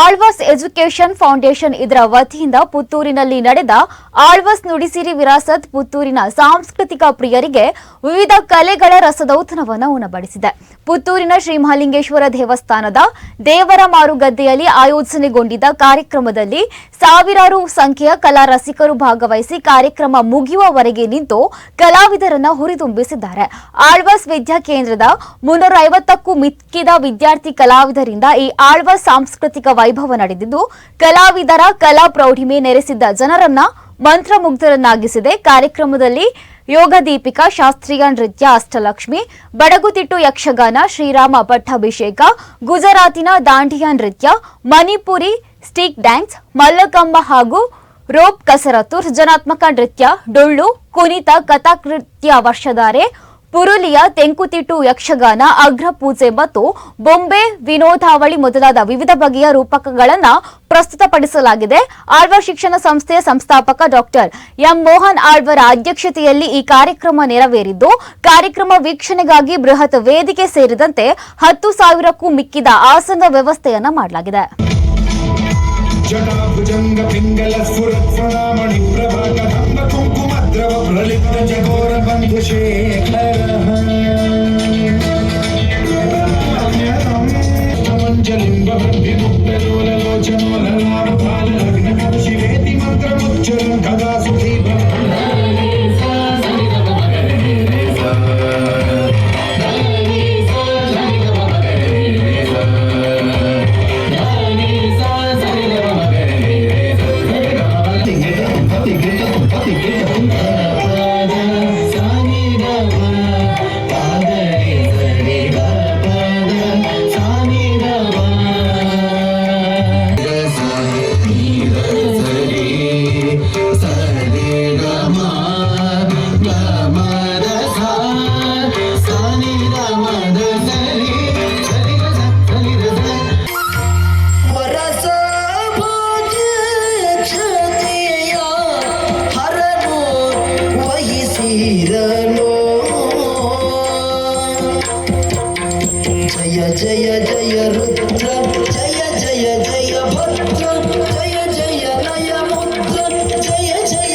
Alva's education foundation ಇದರ ವತಿಯಿಂದ ಪುತ್ತೂರಿನಲ್ಲಿ ನಡೆದ ಆಳ್ವಾಸ್ ನುಡಿಸಿರಿ ವಿರಾಸತ್ ಪುತ್ತೂರಿನ ಸಾಂಸ್ಕೃತಿಕ ಪ್ರಿಯರಿಗೆ ವಿವಿಧ ಕಲೆಗಳ ರಸದೌತಣವನ್ನು ಉಣಬಡಿಸಿದೆ. ಪುತ್ತೂರಿನ ಶ್ರೀ ಮಹಾಲಿಂಗೇಶ್ವರ ದೇವಸ್ಥಾನದ ದೇವರ ಮಾರುಗದ್ದೆಯಲ್ಲಿ ಆಯೋಜನೆಗೊಂಡಿದ್ದ ಕಾರ್ಯಕ್ರಮದಲ್ಲಿ ಸಾವಿರಾರು ಸಂಖ್ಯೆಯ ಕಲಾ ರಸಿಕರು ಭಾಗವಹಿಸಿ ಕಾರ್ಯಕ್ರಮ ಮುಗಿಯುವವರೆಗೆ ನಿಂತು ಕಲಾವಿದರನ್ನು ಹುರಿದುಂಬಿಸಿದ್ದಾರೆ. ಆಳ್ವಾಸ್ ವಿದ್ಯಾ ಕೇಂದ್ರದ ಮುನ್ನೂರ ಐವತ್ತಕ್ಕೂ ಮಿಕ್ಕಿದ ವಿದ್ಯಾರ್ಥಿ ಕಲಾವಿದರಿಂದ ಈ ಆಳ್ವಾಸ್ ಸಾಂಸ್ಕೃತಿಕ ವೈಭವ ನಡೆದಿದ್ದು, ಕಲಾವಿದರ ಕಲಾ ಪ್ರೌಢಿಮೆ ನೆರೆಸಿದ್ದ ಜನರನ್ನ ಮಂತ್ರಮುಗ್ಧರನ್ನಾಗಿಸಿದೆ. ಕಾರ್ಯಕ್ರಮದಲ್ಲಿ ಯೋಗ ದೀಪಿಕಾ, ಶಾಸ್ತ್ರೀಯ ನೃತ್ಯ ಅಷ್ಟಲಕ್ಷ್ಮಿ, ಬಡಗುತಿಟ್ಟು ಯಕ್ಷಗಾನ, ಶ್ರೀರಾಮ ಪಟ್ಟಾಭಿಷೇಕ, ಗುಜರಾತಿನ ದಾಂಡಿಯಾ ನೃತ್ಯ, ಮಣಿಪುರಿ ಸ್ಟಿಕ್ ಡ್ಯಾನ್ಸ್, ಮಲ್ಲಕಂಬ ಹಾಗೂ ರೋಪ್ ಕಸರತ್ತು, ಸೃಜನಾತ್ಮಕ ನೃತ್ಯ, ಡೊಳ್ಳು, ಕುಣಿತ, ಕಥಾಕೃತ್ಯ ವರ್ಷಧಾರೆ ಪುರುಲಿಯ ತೆಂಕುತಿಟ್ಟು ಯಕ್ಷಗಾನ, ಅಗ್ರ ಪೂಜೆ ಮತ್ತು ಬೊಂಬೆ ವಿನೋದಾವಳಿ ಮೊದಲಾದ ವಿವಿಧ ಬಗೆಯ ರೂಪಕಗಳನ್ನು ಪ್ರಸ್ತುತಪಡಿಸಲಾಗಿದೆ. ಆಳ್ವ ಶಿಕ್ಷಣ ಸಂಸ್ಥೆಯ ಸಂಸ್ಥಾಪಕ ಡಾಕ್ಟರ್ ಎಂ ಮೋಹನ್ ಆಳ್ವರ ಅಧ್ಯಕ್ಷತೆಯಲ್ಲಿ ಈ ಕಾರ್ಯಕ್ರಮ ನೆರವೇರಿದ್ದು, ಕಾರ್ಯಕ್ರಮ ವೀಕ್ಷಣೆಗಾಗಿ ಬೃಹತ್ ವೇದಿಕೆ ಸೇರಿದಂತೆ ಹತ್ತು ಸಾವಿರಕ್ಕೂ ಮಿಕ್ಕಿದ ಆಸನ ವ್ಯವಸ್ಥೆಯನ್ನು ಮಾಡಲಾಗಿದೆ. viva. జయ జయ జయ రుద్ర జయ జయ జయ భద్ర జయ జయ నయ ముద్ర జయ జయ